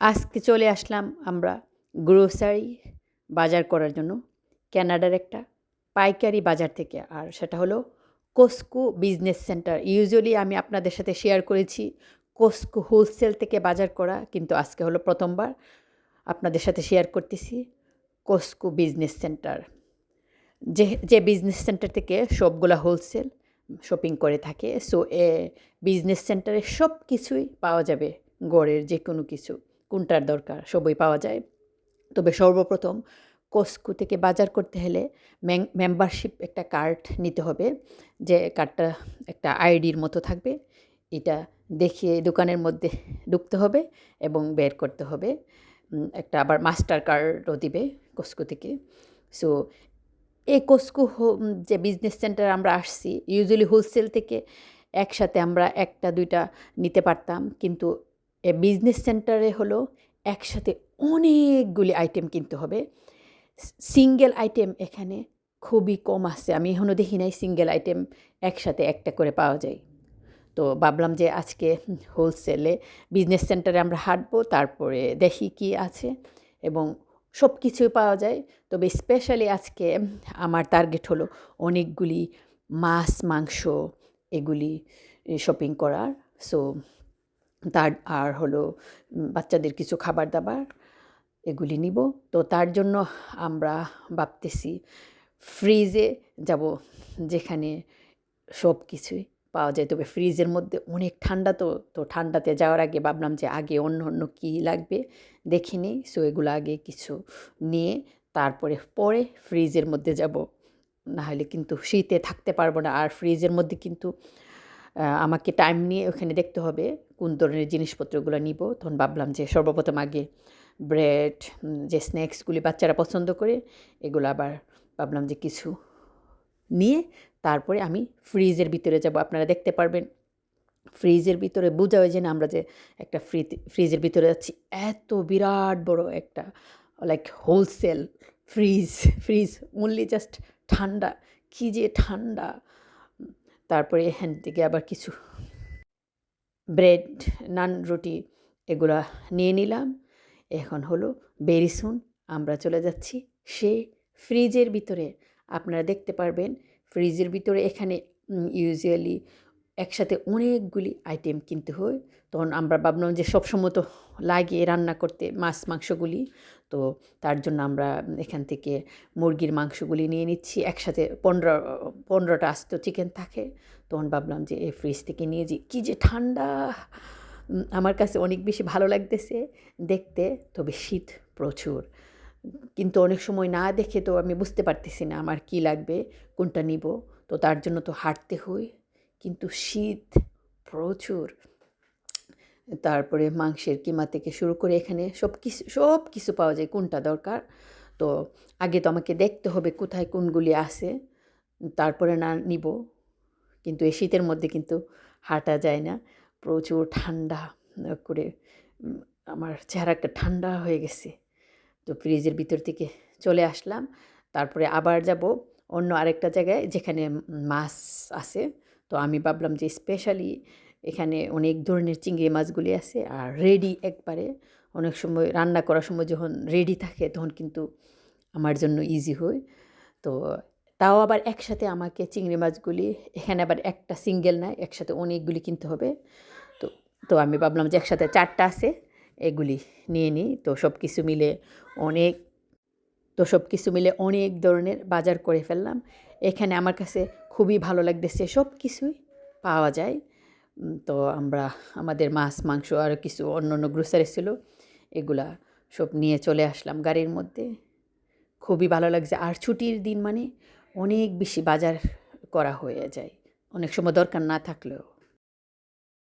আজকে চলে আসলাম আমরা গ্রোসারি বাজার করার জন্য ক্যানাডার একটা পাইকারি বাজার থেকে। আর সেটা হলো কোস্কো বিজনেস সেন্টার ইউজুয়ালি আমি আপনাদের সাথে শেয়ার করেছি কোস্কো হোলসেল থেকে বাজার করা, কিন্তু আজকে হলো প্রথমবার আপনাদের সাথে শেয়ার করতেছি কোস্কো বিজনেস সেন্টার যে যে বিজনেস সেন্টার থেকে সবগুলা হোলসেল শপিং করে থাকে সো এ বিজনেস সেন্টারে সব কিছুই পাওয়া যাবে, গড়ের যে কোনো কিছু। কোনটার দরকার? সবই পাওয়া যায়। তবে সর্বপ্রথম কস্কো থেকে বাজার করতে হলে মেম্বারশিপ একটা কার্ড নিতে হবে, যে কার্ডটা একটা আইডির মতো থাকবে। এটা দেখিয়ে দোকানের মধ্যে ঢুকতে হবে এবং বের করতে হবে। একটা আবার মাস্টার কার্ডও দিবে কস্কো থেকে। সো এই কস্কো যে বিজনেস সেন্টার আমরা আসছি ইউজুয়ালি হোলসেল থেকে একসাথে আমরা একটা, দুইটা নিতে পারতাম। কিন্তু বিজনেস সেন্টারে হলো একসাথে অনেকগুলি আইটেম কিনতে হবে। সিঙ্গেল আইটেম এখানে খুবই কম আছে আমি এখনও দেখি নাই সিঙ্গেল আইটেম একসাথে একটা করে পাওয়া যায়। তো ভাবলাম যে আজকে হোলসেলে বিজনেস সেন্টারে আমরা হাঁটবো, তারপরে দেখি কি আছে এবং সব কিছুই পাওয়া যায়। তবে স্পেশালি আজকে আমার টার্গেট হলো অনেকগুলি মাছ, মাংস এগুলি শপিং করার। সো তার আর হলো বাচ্চাদের কিছু খাবার দাবার এগুলি নিব। তো তার জন্য আমরা ভাবতেছি ফ্রিজে যাব যেখানে সব কিছুই পাওয়া যায়। তবে ফ্রিজের মধ্যে অনেক ঠান্ডা তো তো ঠান্ডাতে যাওয়ার আগে ভাবলাম যে আগে অন্য অন্য কী লাগবে দেখে নিই। সো এগুলো আগে কিছু নিয়ে তারপরে, পরে ফ্রিজের মধ্যে যাব। নাহলে কিন্তু শীতে থাকতে পারব না। আর ফ্রিজের মধ্যে কিন্তু আমাকে টাইম নিয়ে ওখানে দেখতে হবে, কোন ধরনের জিনিসপত্রগুলো নিব। তখন ভাবলাম যে সর্বপ্রথম আগে ব্রেড যে স্ন্যাক্সগুলি বাচ্চারা পছন্দ করে, এগুলো আবার ভাবলাম যে কিছু নিয়ে তারপরে আমি ফ্রিজের ভিতরে যাব। আপনারা দেখতে পারবেন ফ্রিজের ভিতরে বোঝা হয় যে না, আমরা যে একটা ফ্রি ফ্রিজের ভিতরে যাচ্ছি, এত বিরাট বড় একটা like wholesale fridge fridge only just ঠান্ডা, কী যে ঠান্ডা। তারপরে এখান থেকে আবার কিছু ব্রেড, নান, রুটি এগুলা নিয়ে নিলাম। এখন হলো বেরিসুন, আমরা চলে যাচ্ছি সে ফ্রিজের ভিতরে। আপনারা দেখতে পারবেন, ফ্রিজের ভিতরে এখানে ইউজুয়ালি একসাথে অনেকগুলি আইটেম কিনতে হয়। তখন আমরা ভাবলাম যে সবসময় তো লাগে রান্না করতে মাছ, মাংসগুলি। তো তার জন্য আমরা এখান থেকে মুরগির মাংসগুলি নিয়ে নিচ্ছি। একসাথে পনেরো, পনেরোটা আস্ত চিকেন থাকে। তখন ভাবলাম যে এই ফ্রিজ থেকে নিয়ে যে কী যে ঠান্ডা! আমার কাছে অনেক বেশি ভালো লাগতেছে দেখতে, তবে শীত প্রচুর। কিন্তু অনেক সময় না দেখে তো আমি বুঝতে পারতেছি না আমার কি লাগবে, কোনটা নিব। তো তার জন্য তো হাঁটতে হয়। কিন্তু শীত প্রচুর। তারপরে মাংসের কিমা থেকে শুরু করে এখানে সব কিছু সব কিছু পাওয়া যায় কোনটা দরকার। তো আগে তো আমাকে দেখতে হবে কোথায় কোনগুলি আছে, তারপরে না নিব। কিন্তু এই শীতের মধ্যে কিন্তু হাঁটা যায় না। প্রচুর ঠান্ডা করে আমার চেহারাটা ঠান্ডা হয়ে গেছে। তো ফ্রিজের ভিতর থেকে চলে আসলাম। তারপরে আবার যাব অন্য আরেকটা জায়গায় যেখানে মাছ আছে। তো আমি ভাবলাম যে স্পেশালি এখানে অনেক ধরনের চিংড়ি মাছগুলি আছে আর রেডি একবারে। অনেক সময় রান্না করার সময় যখন রেডি থাকে তখন কিন্তু আমার জন্য ইজি হয়। তো তাও আবার একসাথে আমাকে চিংড়ি মাছগুলি, এখানে আবার একটা সিঙ্গেল না, একসাথে অনেকগুলি কিনতে হবে। তো তো আমি ভাবলাম যে একসাথে চারটা আছে, এগুলি নিয়ে নিই। তো সব কিছু মিলে অনেক তো সব কিছু মিলে অনেক ধরনের বাজার করে ফেললাম। এখানে আমার কাছে খুবই ভালো লাগতেছে সব কিছুই পাওয়া যায়। তো আমরা, আমাদের মাছ, মাংস আর কিছু অন্য অন্য গ্রোসারি ছিল, এগুলা সব নিয়ে চলে আসলাম গাড়ির মধ্যে। খুবই ভালো লাগছে। আর ছুটির দিন মানে অনেক বেশি বাজার করা হয়ে যায়। অনেক সময় দরকার না থাকলেও।